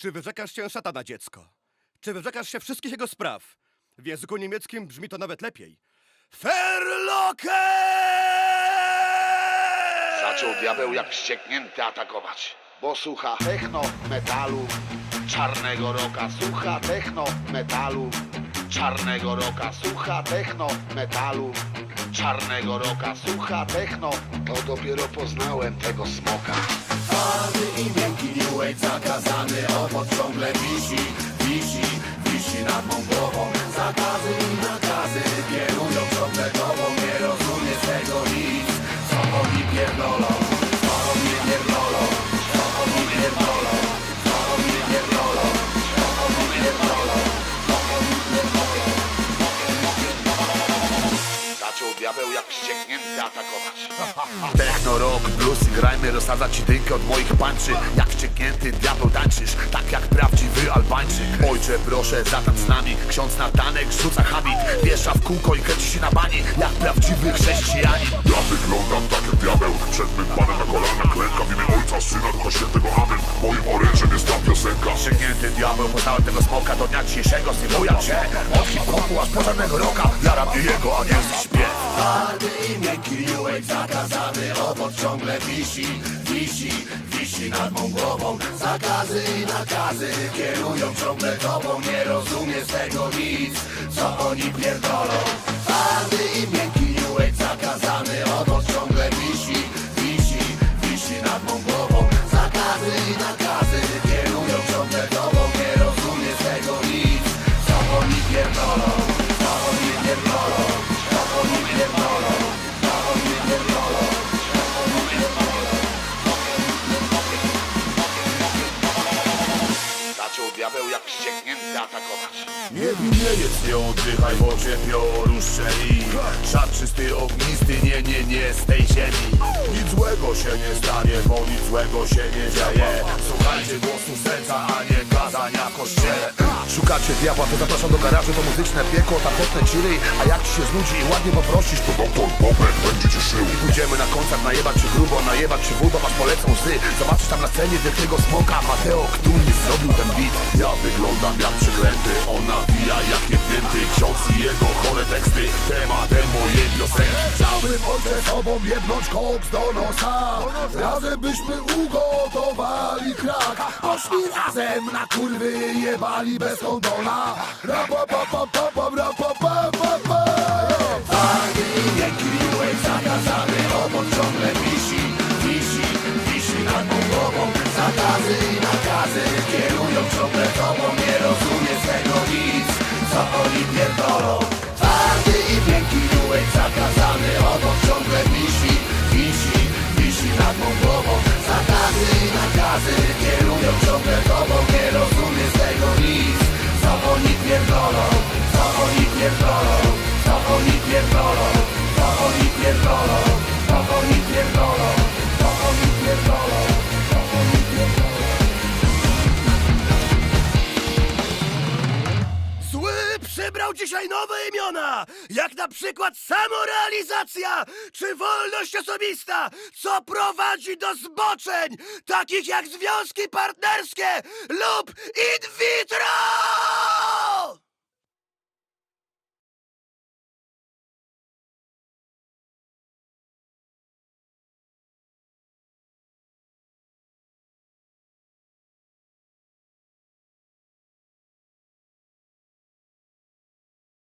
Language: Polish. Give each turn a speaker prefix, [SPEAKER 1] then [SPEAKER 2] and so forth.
[SPEAKER 1] Czy wyrzekasz się szatana, dziecko? Czy wyrzekasz się wszystkich jego spraw? W języku niemieckim brzmi to nawet lepiej. Verlocken!
[SPEAKER 2] Zaczął diabeł jak wścieknięty atakować, bo słucha techno, metalu, czarnego roka, słucha techno, metalu, czarnego roka, słucha techno, metalu, czarnego roka, słucha techno, to dopiero poznałem tego smoka.
[SPEAKER 3] Twardy i miękki New Age
[SPEAKER 2] diabeł jak wścieknięty atakować.
[SPEAKER 3] Techno, rock, blues i grajmy Rozsadza ci dynkę od moich pańczy Jak wścieknięty diabeł tańczysz Tak jak prawdziwy Albańczyk. Ojcze proszę zatań z nami. Ksiądz Natanek rzuca habit Wiesza w kółko i kręci się na bani. Jak prawdziwy chrześcijanin.
[SPEAKER 4] Ja wyglądam tak jak diabeł. Przed mym panem na kolanach klęka W imię Ojca, Syna, Ducha Świętego, Amen. Moim orężem jest ta piosenka.
[SPEAKER 3] Wścieknięty diabeł poznałem tego smoka Do dnia dzisiejszego. Zjebujam się Od hip-hopu aż po żadnego roka Jaram nie jego, a nie śpiew Twardy i miękki New zakazany Obok ciągle wisi, wisi, wisi nad mą głową. Zakazy i nakazy kierują ciągle tobą Nie rozumie z tego nic, co oni pierdolą 朝子さん。Nie jest, nie oddychaj, bo cię pioru strzeli. Szat czysty, ognisty, nie, nie, nie z tej ziemi. Nic złego się nie stanie, bo nic złego się nie dzieje. Słuchajcie głosu serca, a nie kazania kościele. Szukacie diabła, to zapraszam do garażu, to muzyczne piekło, tapetne chili A jak ci się znudzi i ładnie poprosisz, to
[SPEAKER 4] Doktor Bobek będzie cię szył.
[SPEAKER 3] Pójdziemy na koncert, najebać się grubo, najebać się wódą, aż polecą łzy. Zobaczysz tam na scenie wielkiego smoka, Mateo, który zrobił ten beat. Ja wyglądam jak przeklęty, on nawija jak niewdzięty Ksiądz i jego chore teksty, tematem mojej piosenki Chciałbym ojcze sobą jebnąć koks do nosa. Razem byśmy ugotowali krak Poszli razem na kurwy jebali bez kondona. Rapa pa pa
[SPEAKER 1] przybrał dzisiaj nowe imiona, jak na przykład samorealizacja czy wolność osobista, co prowadzi do zboczeń, takich jak związki partnerskie lub in vitro!